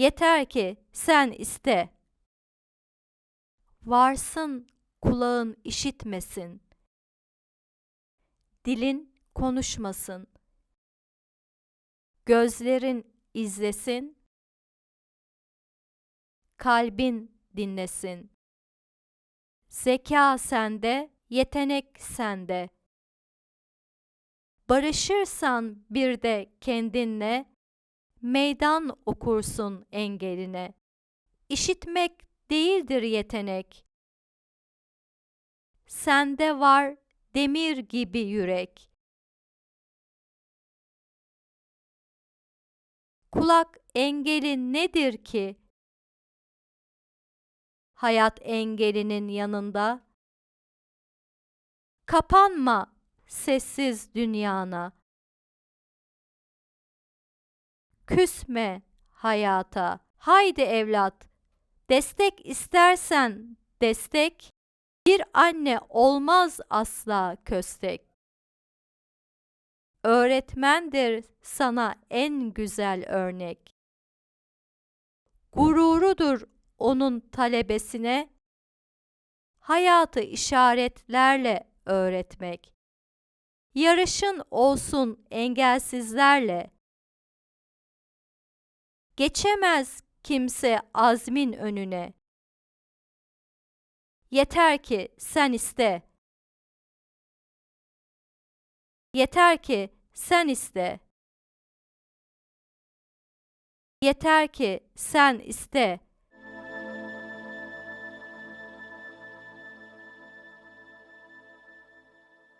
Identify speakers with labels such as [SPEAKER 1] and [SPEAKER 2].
[SPEAKER 1] Yeter ki sen iste. Varsın kulağın işitmesin. Dilin konuşmasın. Gözlerin izlesin. Kalbin dinlesin. Zeka sende, yetenek sende. Barışırsan bir de kendinle, meydan okursun engeline. İşitmek değildir yetenek. Sende var demir gibi yürek. Kulak engeli nedir ki? Hayat engelinin yanında. Kapanma sessiz dünyana. Küsme hayata. Haydi evlat. Destek istersen destek. Bir anne olmaz asla köstek. Öğretmendir sana en güzel örnek. Gururudur onun talebesine hayatı işaretlerle öğretmek. Yarışın olsun engelsizlerle. Geçemez kimse azmin önüne. Yeter ki sen iste. Yeter ki sen iste. Yeter ki sen iste.